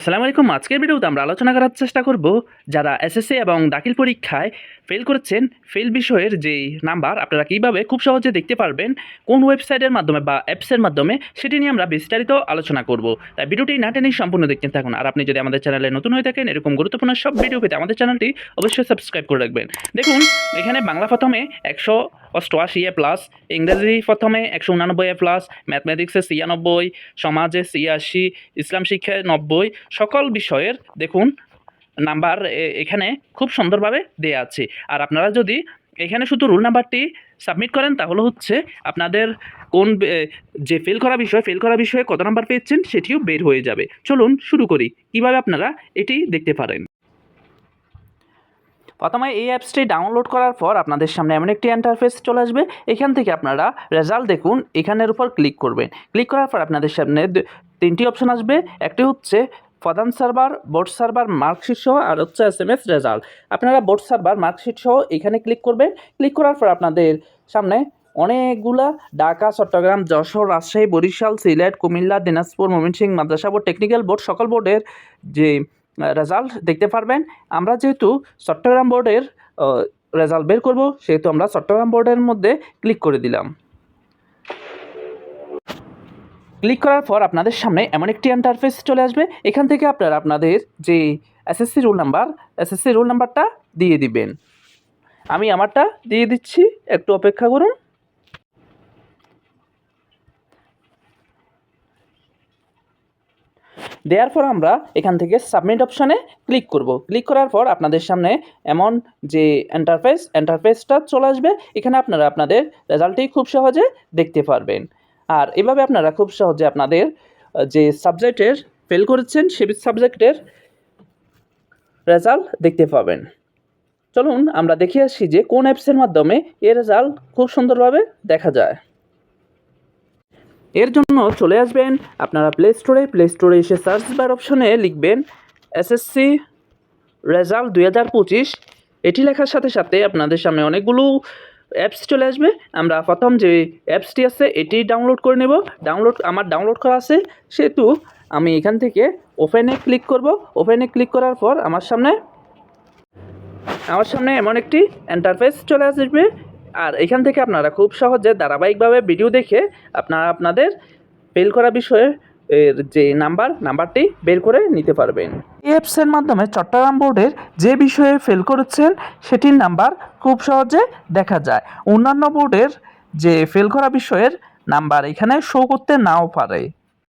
আসসালামু আলাইকুম। আজকের ভিডিওতে আমরা আলোচনা করার চেষ্টা করব যারা এসএসসি এবং দাখিল পরীক্ষায় ফেল করেছেন ফেল বিষয়ের যেই নাম্বার, আপনারা কীভাবে খুব সহজে দেখতে পারবেন কোন ওয়েবসাইটের মাধ্যমে বা অ্যাপসের মাধ্যমে, সেটি নিয়ে আমরা বিস্তারিত আলোচনা করব। তাই ভিডিওটি না টেনেই সম্পূর্ণ দেখতে থাকুন। আর আপনি যদি আমাদের চ্যানেলে নতুন হয়ে থাকেন, এরকম গুরুত্বপূর্ণ সব ভিডিও পেতে আমাদের চ্যানেলটি অবশ্যই সাবস্ক্রাইব করে রাখবেন। দেখুন, এখানে বাংলা প্রথমে একশো অষ্টআশি এ প্লাস ইংরেজি প্রথমে একশো উনানব্বই এ প্লাস ম্যাথমেটিক্সে ছিয়ানব্বই, সমাজে ছিয়াশি, ইসলাম শিক্ষায় নব্বই, সকল বিষয়ের দেখুন নাম্বার এখানে খুব সুন্দরভাবে দেয়া আছে। আর আপনারা যদি এখানে শুধু রুল নাম্বারটি সাবমিট করেন, তাহলে হচ্ছে আপনাদের কোন যে ফেল করা বিষয় ফেল করা বিষয়ে কত নাম্বার পেয়েছেন, সেটিও বের হয়ে যাবে। চলুন শুরু করি। কীভাবে আপনারা এটি দেখতে পারেন? প্রথমে এই অ্যাপসটি ডাউনলোড করার পর আপনাদের সামনে এমন একটি ইন্টারফেস চলে আসবে। এখান থেকে আপনারা রেজাল্ট দেখুন, এখানের উপর ক্লিক করবেন। ক্লিক করার পর আপনাদের সামনে তিনটি অপশন আসবে। একটি হচ্ছে প্রধান সার্ভার বোর্ড সার্ভার মার্কশিট সহ, আর হচ্ছে এস এম এস রেজাল্ট আপনারা বোর্ড সার্ভার মার্কশিট সহ এখানে ক্লিক করবেন। ক্লিক করার পর আপনাদের সামনে অনেকগুলা ঢাকা, চট্টগ্রাম, যশোর, রাজশাহী, বরিশাল, সিলেট, কুমিল্লা, দিনাজপুর, ময়মনসিংহ, মাদ্রাসা বোর্ড টেকনিক্যাল বোর্ড সকল বোর্ডের যে রেজাল্ট দেখতে পারবেন। আমরা যেহেতু চট্টগ্রাম বোর্ডের রেজাল্ট বের করব, সেহেতু আমরা চট্টগ্রাম বোর্ডের মধ্যে ক্লিক করে দিলাম। ক্লিক করার পর আপনাদের সামনে এমন একটি ইন্টারফেস চলে আসবে। এখান থেকে আপনারা আপনাদের যে SSC roll number SSC roll নাম্বারটা দিয়ে দিবেন। আমি আমারটা দিয়ে দিচ্ছি, একটু অপেক্ষা করুন। দেওয়ার পর আমরা এখান থেকে সাবমিট অপশানে ক্লিক করব। ক্লিক করার পর আপনাদের সামনে এমন যে এন্টারফেস এন্টারফেসটা চলে আসবে। এখানে আপনারা আপনাদের রেজাল্টটি খুব সহজে দেখতে পারবেন। আর এভাবে আপনারা খুব সহজে আপনাদের যে সাবজেক্টের ফেল করেছেন, সে সাবজেক্টের রেজাল্ট দেখতে পাবেন। চলুন আমরা দেখে আসি যে কোন অ্যাপসের মাধ্যমে এর রেজাল্ট খুব সুন্দরভাবে দেখা যায়। এর জন্য চলে আসবেন আপনারা প্লে স্টোরে প্লে স্টোরে এসে সার্চ বার অপশনে লিখবেন এসএসসি রেজাল্ট দুই হাজার পঁচিশ। এটি লেখার সাথে সাথে আপনাদের সামনে অনেকগুলো অ্যাপস চলে আসবে। আমরা প্রথম যে অ্যাপসটি আছে, এটি ডাউনলোড করে নেব। ডাউনলোড আমার ডাউনলোড করা আছে, সেহেতু আমি এখান থেকে ওপেনে ক্লিক করব। ওপেনে ক্লিক করার পর আমার সামনে আমার সামনে এমন একটি ইন্টারফেস চলে আসবে। আর এখান থেকে আপনারা খুব সহজে ধারাবাহিকভাবে ভিডিও দেখে আপনারা আপনাদের ফেল করা বিষয়ে এর যে নাম্বার, নাম্বারটি বের করে নিতে পারবেন। এই অ্যাপসের মাধ্যমে চট্টগ্রাম বোর্ডের যে বিষয়ে ফেল করেছেন, সেটির নাম্বার খুব সহজে দেখা যায়। অন্যান্য বোর্ডের যে ফেল করা বিষয়ের নাম্বার এখানে শো করতে নাও পারে।